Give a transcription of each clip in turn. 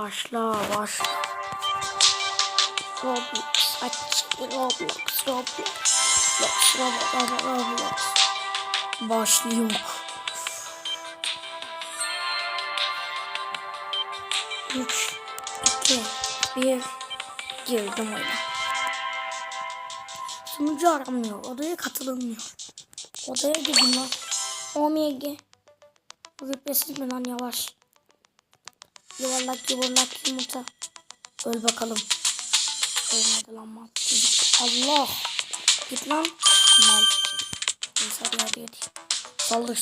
Başla başla. Roblox aç. Roblox Roblox. Roblox Roblox Roblox. Başlıyor. Üç, iki, bir. Girdim oyuna. Sunucu aramıyor. Odaya katılınmıyor. Odaya gidin lan. OMG. Rüpesiz mi lan yavaş. Yuvarlak yuvarlak yumurta. Öl bakalım. Ölmedi lan mal. Allah. Git lan. Mal. Neyse hadi hadi hadi. Saldır.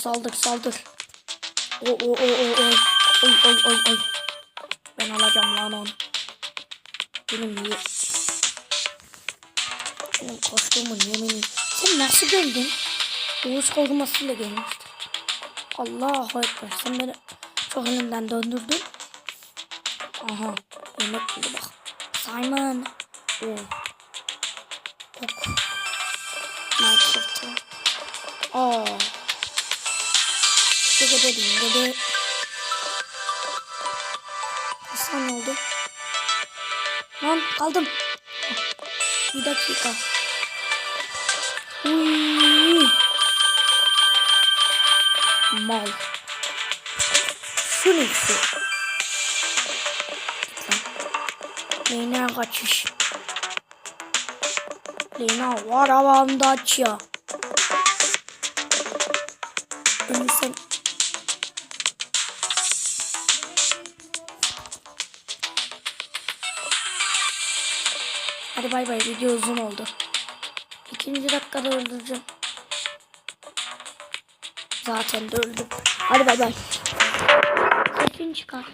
O o o o o. Oy oy oy oy. Ben alacağım lan onu. Benim ye. Benim koştuğumun yemini. Sen nasıl geldin? Doğuş korumasıyla gelmiştin. Allahu Ekber. Sen beni çok elimden döndürdün. Aha. Yemek buldu bak. Simon. Oo. Ok. Minecraft'ı. Aa. Dede dedim dede. Saniye oldu. Lan kaldım. Bir dakika. Uy. Mal. Şu neyse. Leyna kaçış. Leyna var havanda aç ya. Sen Hadi bay bay video uzun oldu. İkinci dakikada öldüreceğim. Zaten de öldüm. Hadi bay bay. Sesin çıkar.